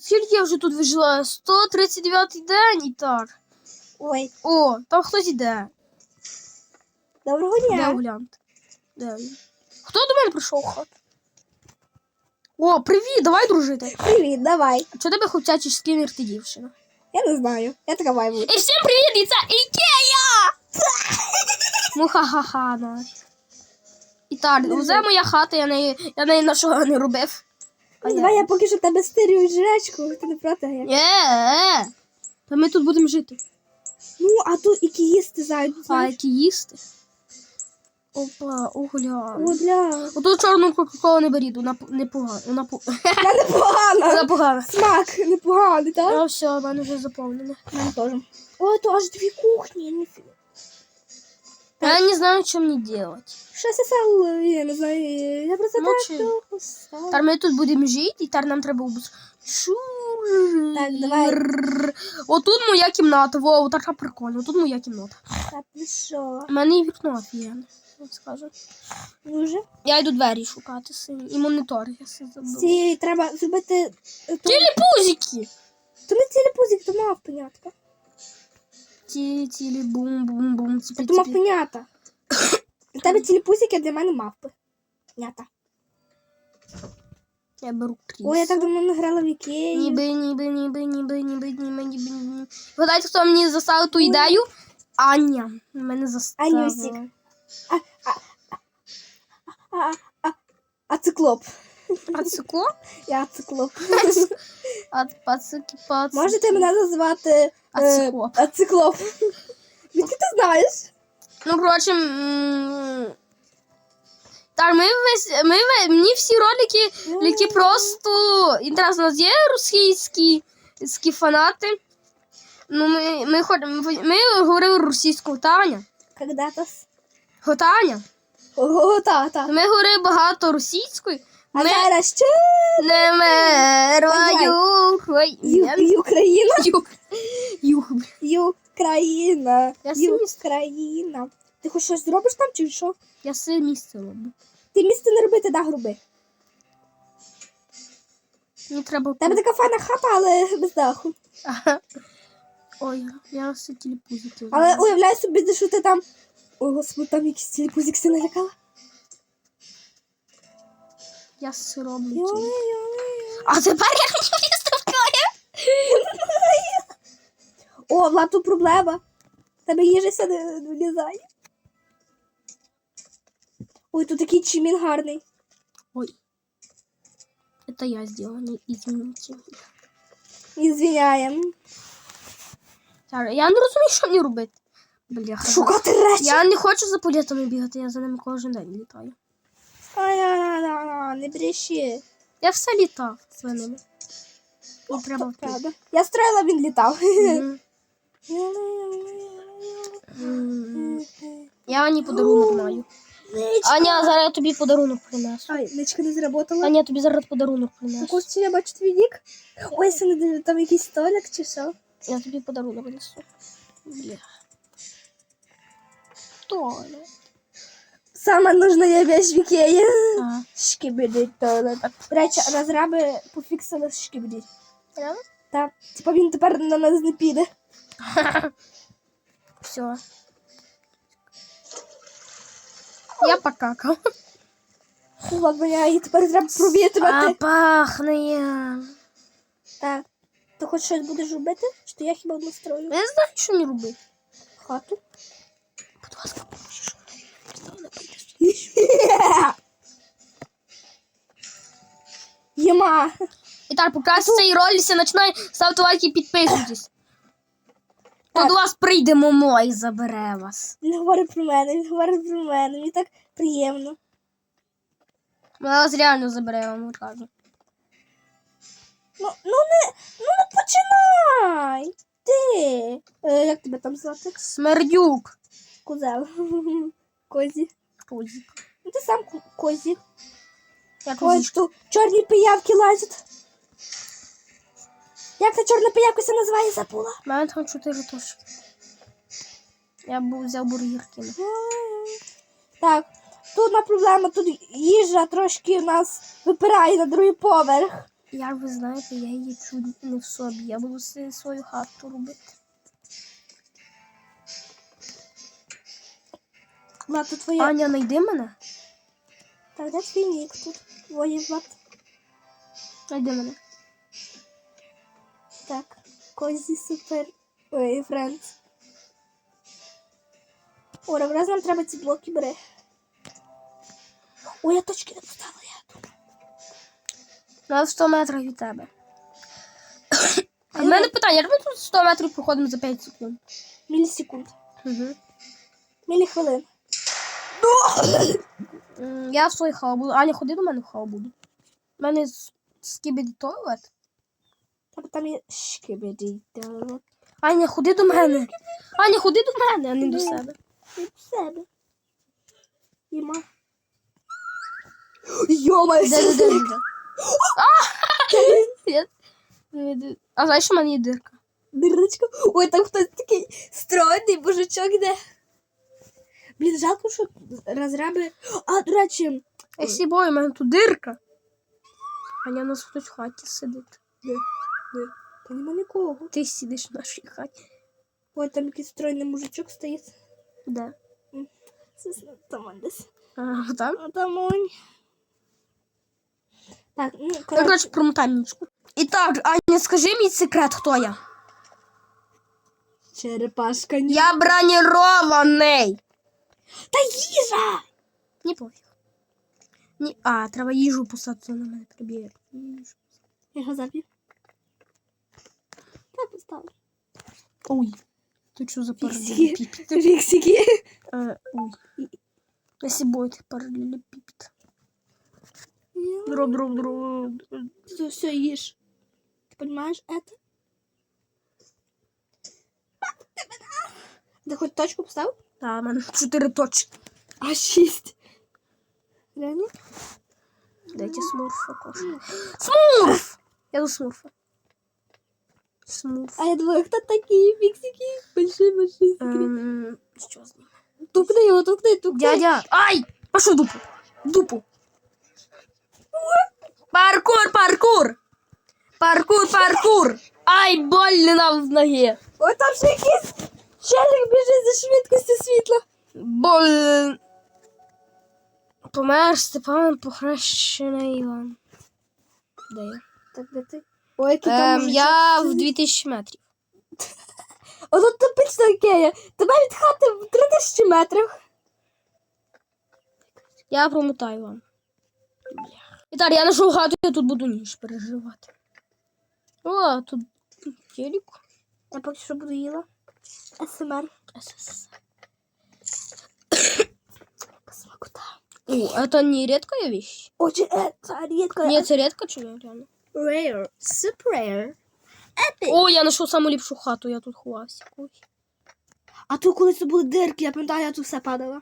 Скільки я вже тут вижила? 139 день і так. Ой, О, там хтось іде. доброго Де дня. оглянути? Де він? Хто до мене прийшов в хату? О, привіт, давай дружити. Привіт, давай. Чого тебе хочачий скінер ти дівчина? Я не знаю. Я така маю бути. І всім привіт, і це Ікея! Ну ха-ха-ха, нафіг. І так, це моя хата, я неї, я неї нічого не робив. Ну, давай я поки що тебе стирю жрачку, ти не проти. я- Е, Та ми тут будемо жити. Ну, а тут і їсти зайду. А знаєш. які їсти? Опа, огля. О, бля. Ото чорну кока-колу не беріть, вона п- непогана. Вона, по- Я непогана. вона погана. Смак непоганий, так? Ну все, в мене вже заповнене. Мене теж. О, то аж дві кухні. ніфіга. Я не знаю, що мені делать. Щось я сам, я не знаю, я про це Мовчи. так. Тепер ми тут будемо жити, і тепер нам треба убус. Так, давай. Отут моя кімната. Во, така прикольна. Тут моя кімната. Так, ну що? У мене і вікно офігенне. скажу. Дуже? Я йду двері шукати сині. І монітор, я все. Ці треба зробити... Тіліпузики! То не телепузик, то. Ті, тілі, бум, бум, бум, ціпі, То мавпенята. У тебе телепузик, а для мене мавпи. Нята. Я беру кріс. Ой, я так давно не грала в Ікеї. Ніби, ніби, ніби, ніби, ніби, ніби, ніби, ніби. Гадайте, хто мені заставив ту ідею? Аня. Мене заставила. Анюсік. А, а, а, а, а циклоп. А цикло? Я циклоп. Можете мене назвати А е? Відки ти знаєш? Ну, коротше, м, так, ми весь, ми, ве- мені всі ролики, які просто інтересно, у нас є російські фанати. Ну, ми, ми, ход- ми говорили російською Таня. Когда-то. Готаня. Ого, та, та. Ми говорили багато російською. А Ми зараз ще не мерваю. Ой, Ю- я- Юкраїна. Юкраїна. Я синіст. Юкраїна. Ти хоч щось зробиш там чи що? Я все місце роблю. Ти місце не робити, да, груби. Мені треба. Тебе така файна хата, але без даху. Ага. Ой, я все телепузики. Але уявляй собі, що ти там. Ой, господи, там якийсь телепузик си налякала. Я йой. А тепер я мені вставляє. О, Влад, тут проблема. Тебе їжеся не влізає. Ой, тут такий чимін гарний. Ой. Это я сделала, не извините. І звіняєм. Я не розумію, що мені робити. Бляха. Шукати речі. Я не хочу за політами бігати, я за ними кожен день літаю. Не бреши. Я все літав за ними. Не треба впити. Я строїла, він літав. Я Ані подарунок маю. Аня, зараз я тобі подарунок принесу. Ай, ничка не зработала. Аня, я тобі зараз подарунок принесу. Чи я бачу твій нік? Ой, не там якийсь столик чи що? Я тобі подарунок принесу. Бля. Толя. Сама нужна вещь в Ікеї. А. Шкібіди туалет. До речі, розраби пофіксили шкібіди. Реально? Так, типа він тепер на нас не піде. Все. Я покакав. Ну, ладно, я її тепер треба провітрювати. пахне. Так. Ти хоч щось будеш робити? Чи то я хіба одну строю? Я не знаю, що мені робити. Хату. Єма. І так, поки цієї ролі починає, ставте лайки і підписуйтесь. То до вас прийде Момо і забере вас. Він говорить про мене, він говорить про мене. Мені так приємно. Вона вас реально забере, я вам кажу. Ну, ну не, ну не починай. Ти. Е, як тебе там звати? Смердюк. Козел. Козі. Козік. Ну ти сам козі. Я Ой, тут чорні пиявки лазять. Як та чорна пиявка се називає, забула. У мене там чотири точки. Я б взяв бургерки. Так, тут одна проблема, тут їжа трошки у нас випирає на другий поверх. як ви знаєте, я її чуть не в собі. Я буду свою хату робити. Влад, тут твоє. Аня, найди мене. Так, де твій нік тут? Твоє Влад. Найди мене. Так. Козі супер. Ой, френдс. О, раз нам треба ці блоки бери. Ой, я точки не поставила. Я тут. На 100 метрів від тебе. А в мене питання, ми тут 100 метрів проходимо за 5 секунд? Мілісекунд. Угу. Міліхвилин. Я в хау буду. Аня, ходи до мене в хау буду. У мене скібіді туалет. Там, там є шкібіді. Аня, ходи до мене. Аня, ходи до мене, а не до себе. Від себе. Іма. Йома, Де, де, де, де? А! Знаєш, що в мене є дирка? Дирочка. Ой, там хтось такий стройний божачок де. Блін, жалко, що розраби. А, до речі, Я сі бою, у мене тут дирка. Аня, у нас хтось в хаті сидить. де? Де? Та нема нікого. Ти сидиш в нашій хаті. Ой, там якийсь стройний мужичок стоїть. Де? Це там он десь. А, там? А там он. Так, ну, Так, коротше. коротше, промотай нічку. І так, Аня, скажи мій секрет, хто я? Черепашка. Ні. Я бронірований. Та їжа! Ні пофіг. Ні. А, треба їжу поставити на мене приб'є. Їжу. Я його заб'ю. Так, поставлю. Ой. Ти що за Фіксики. паралелепіпід? Фіксики. Е, Ой. Я сібою ти паралелепіпід. Дроб, дроб, дроб. Ты все ешь. Ты понимаешь это? Ты хоть точку поставил? Та, в мене чотири точки. А шесть. Реально? Дайте смурфа кошку. Смурф! Я до смурфа. Смурф. А я думаю, кто такие фиксики? Ем, Що з ним? Тукни его, тукни, тукни. Дядя! Ай! Пошел в дупу! В дупу! Паркур, паркур! Паркур, паркур! Ай, больно нам в ноге! Ой, там ще якийсь челик біжить за швидкістю світла. Боль. Помер Степан похрещений Іван. Де я? Так, де ти? Ой, який там Ем, мужичок я в сидить. 2000 метрів. Ото типично Ікея. Тебе від хати в 3000 метрів. Я промотаю вам. Віталій, я знайшов хату, я тут буду ніж переживати. О, тут телек. Я поки що буду їла. СМР. СССР. Посмакута. О, это не редкая вещь? Очень это редко. Нет, это редко чи не реально? Rare. Super rare. О, я знайшов саму ліпшу хату, я тут ховався. Ой. А тут колись тут були дирки, я пам'ятаю, я тут все падала.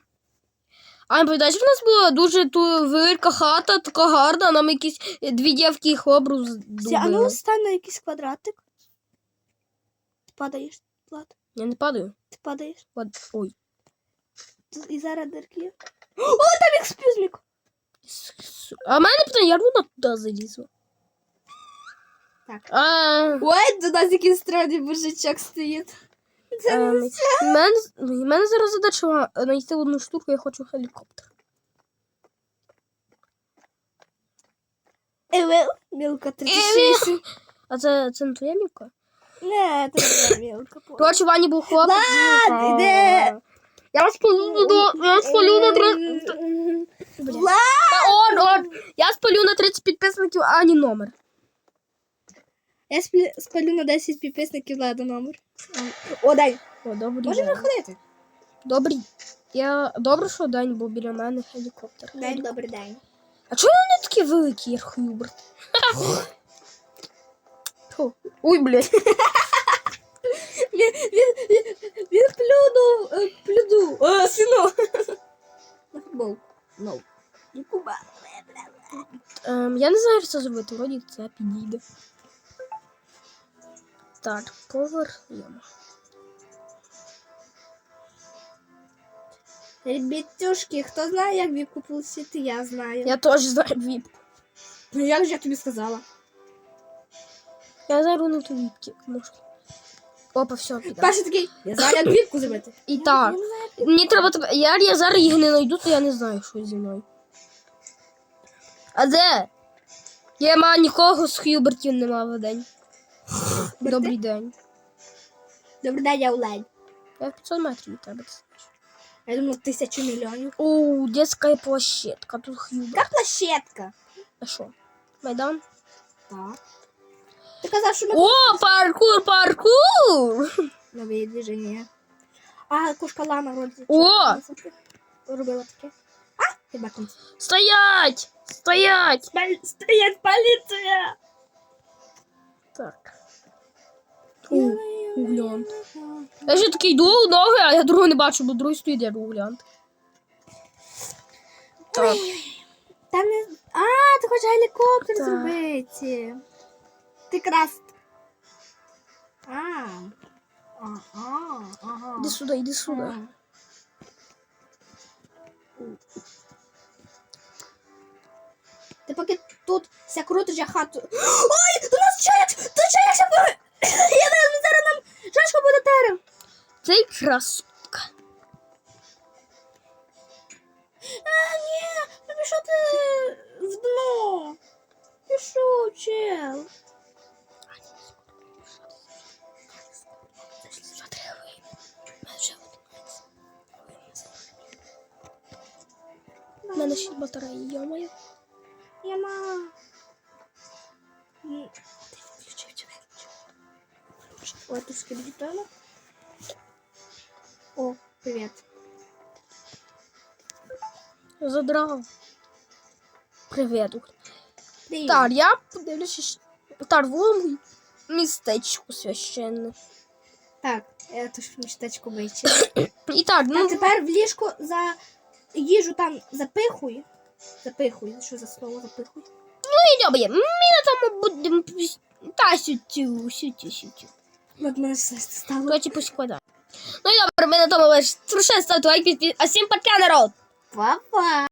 А пам'ятаєш, в нас була дуже ту велика хата, така гарна, нам якісь е, дві дівки їх образ Всі, а ну добили. стань на якийсь квадратик. Ти падаєш, Влад. Я не падаю. Ти падаєш. От, ой. І зараз дирки. О, там експюзмік. А в мене питання, як вона туди залізла? Так. А, Ой, до нас якийсь странний мужичок стоїть. Це ем, не в мене, в мене зараз задача знайти одну штуку, я хочу гелікоптер. Евел. Мілка 36. А це, це не твоя мілка? Не, це не мілка. Коротше, Вані був хлопець. Влад. Я вас полю до... Я вас полю на 30... Влад! Он, он. Я спалю на 30 підписників, а не номер. Я спалю на 10 підписників Влада номер. О, дай. О, добрий Можемо день. виходити? Добрий. Я добре, що день був біля мене гелікоптер. День, добрий день. А чого вони такі великі, як Хюберт? Фу. Ой, блядь. Він, він, він, він плюнув, е, плюнув. О, сину. На футбол. No. Куба. Ем, я не знаю, як це зробити. Вроді це підійде. Так, повернемо. Ребятюшки, хто знає, як віп купив сіти, я знаю. Я теж знаю віп. Ну як же я тобі сказала? Я зараз не твітки. Може. Опа, все, піде. Перший такий, я зараз квітку зробити. І так. Мені треба тебе. Я, я зараз їх не знайду, то я не знаю, що зі мною. А де? Я маю нікого з Х'юбертів нема в день. Добрий день. Добрий день, я Олень. Я в 500 метрів від тебе. Я думав, тисячу мільйонів. О, детська площадка, тут Х'юберт. Яка площадка? А що? Майдан? Так. Ти казав, що ми О, паркур, паркур! нові движення. А, кошка Лана вроді. О! Робила таке. А, хіба там. Стоять! Стоять! Стоять поліція! Так. О, углянт. Я ще такий йду ноги, а я другого не бачу, бо другий стоїть, я углянт. Так. Та не... А, ти хочеш гелікоптер Так. зробити. Ти крас. А. Ага, ага. Іди сюди, іди сюди. Ага. Ти поки тут ся крутиш, я хату. Ой, до нас чаєш! До чаєш! Я не зараз нам жашка буде терем. Цей красотка. У мене ще батареї, йомаю. Яма. Ти включив чи виключив? Ой, ти? О, привіт. Задрав. Привіт. Привіт. Тар, я подивлюся. Тар, вон містечко священне. Так, я теж містечко вичив. І так, А ну, тепер в ліжко за їжу там запихуй. Запихуй. Що за слово запихуй? Ну і добре, Ми на тому будемо... Та сютю, сютю, сютю. От мене все стало. Давайте поскладаємо. Ну і добре, ми на тому лише. Труше ставте лайк, підпис. А всім пока, народ! Па-па.